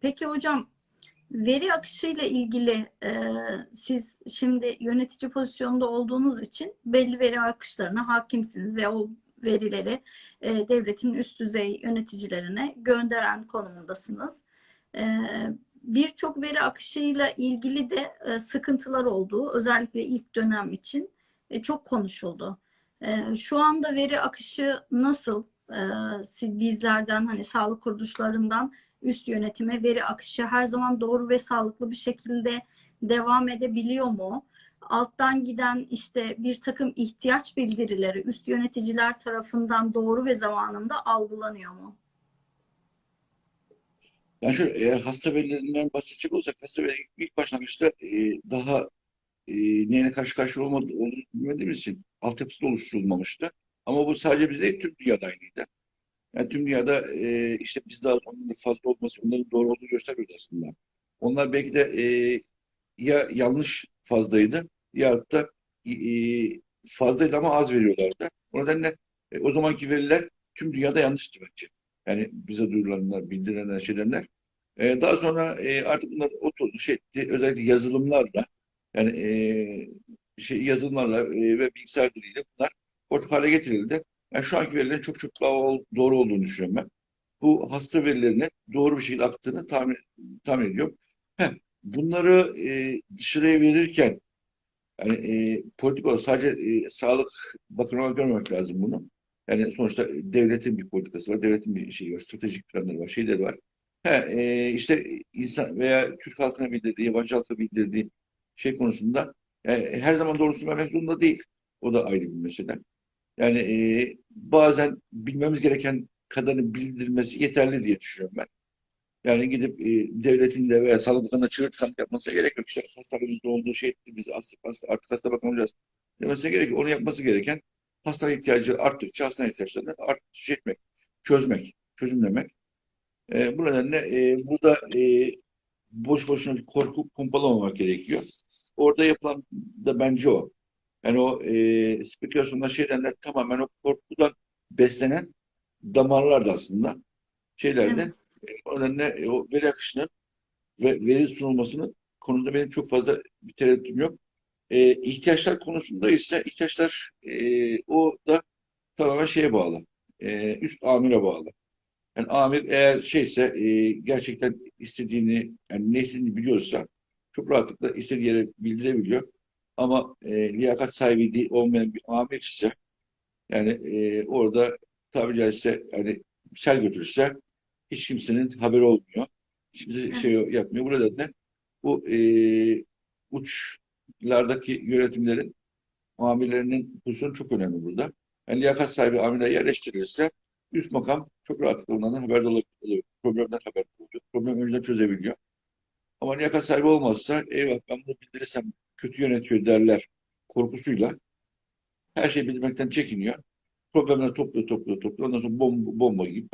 peki hocam veri akışıyla ilgili e, siz şimdi yönetici pozisyonunda olduğunuz için belli veri akışlarına hakimsiniz ve o verileri e, devletin üst düzey yöneticilerine gönderen konumundasınız. E, Birçok veri akışıyla ilgili de e, sıkıntılar olduğu özellikle ilk dönem için e, çok konuşuldu. E, Şu anda veri akışı nasıl? E, Bizlerden hani sağlık kuruluşlarından üst yönetime veri akışı her zaman doğru ve sağlıklı bir şekilde devam edebiliyor mu? Alttan giden işte bir takım ihtiyaç bildirileri üst yöneticiler tarafından doğru ve zamanında algılanıyor mu? Yani şu eğer hasta verilerinden bahsedecek olursak hasta verileri ilk başlangıçta e, daha e, neyle karşı karşıya olmadı, olduğunu bilmediğimiz için altyapısı oluşturulmamıştı. Ama bu sadece bizde değil, tüm dünyada aynıydı. Yani tüm dünyada e, işte biz daha onların fazla olması onların doğru olduğunu gösteriyordu aslında. Onlar belki de e, ya yanlış fazlaydı ya da e, fazlaydı ama az veriyorlardı. O nedenle e, o zamanki veriler tüm dünyada yanlıştı bence. Yani bize duyurulanlar, bildirilenler, şeyler. E, daha sonra e, artık bunlar oturdu, şey etti, özellikle yazılımlarla yani e, şey yazılımlarla e, ve bilgisayar diliyle bunlar ortak hale getirildi. Yani şu anki verilerin çok çok daha doğru olduğunu düşünüyorum ben. Bu hasta verilerinin doğru bir şekilde aktığını tahmin, tahmin ediyorum. Heh, bunları e, dışarıya verirken yani e, politik olarak sadece e, sağlık bakımı olarak görmemek lazım bunu. Yani sonuçta devletin bir politikası var, devletin bir şeyi var, stratejik planları var, şeyleri var. He, e, işte insan veya Türk halkına bildirdiği, yabancı halka bildirdiği şey konusunda e, her zaman doğrusunu vermek zorunda değil. O da ayrı bir mesele. Yani e, bazen bilmemiz gereken kadarını bildirmesi yeterli diye düşünüyorum ben. Yani gidip e, devletin de veya Sağlık Bakanı'na çığırtkanlık yapmasına gerek yok. İşte hastanemizde olduğu şey biz hasta- artık hasta bakım olacağız demesine gerek yok. Onu yapması gereken hastane ihtiyacı arttıkça hastane ihtiyaçlarını art, şey etmek, çözmek, çözümlemek. E, bu nedenle e, burada e, boş boşuna korku pompalamamak gerekiyor. Orada yapılan da bence o. Yani o e, spekülasyonlar şeydenler tamamen o korkudan beslenen damarlardı aslında. Şeylerde. E, o nedenle o veri akışının ve veri sunulmasının konusunda benim çok fazla bir tereddütüm yok. E, ihtiyaçlar konusunda ise ihtiyaçlar e, o da tamamen şeye bağlı. E, üst amire bağlı. Yani amir eğer şeyse e, gerçekten istediğini yani ne istediğini biliyorsa çok rahatlıkla istediği yere bildirebiliyor. Ama e, liyakat sahibi değil, olmayan bir amir ise yani e, orada tabiri caizse yani sel götürürse hiç kimsenin haberi olmuyor. Hiç kimse şey yapmıyor. Bu nedenle bu e, uçlardaki yönetimlerin amirlerinin pozisyonu çok önemli burada. Yani liyakat sahibi amirler yerleştirilirse üst makam çok rahatlıkla onlardan haberdar olabiliyor. Problemden haberdar oluyor. Problemi önceden çözebiliyor. Ama liyakat sahibi olmazsa eyvah ben bunu bildirirsem kötü yönetiyor derler korkusuyla her şeyi bildirmekten çekiniyor. Problemleri topluyor, topluyor, topluyor. Ondan sonra bomba, bomba gibi.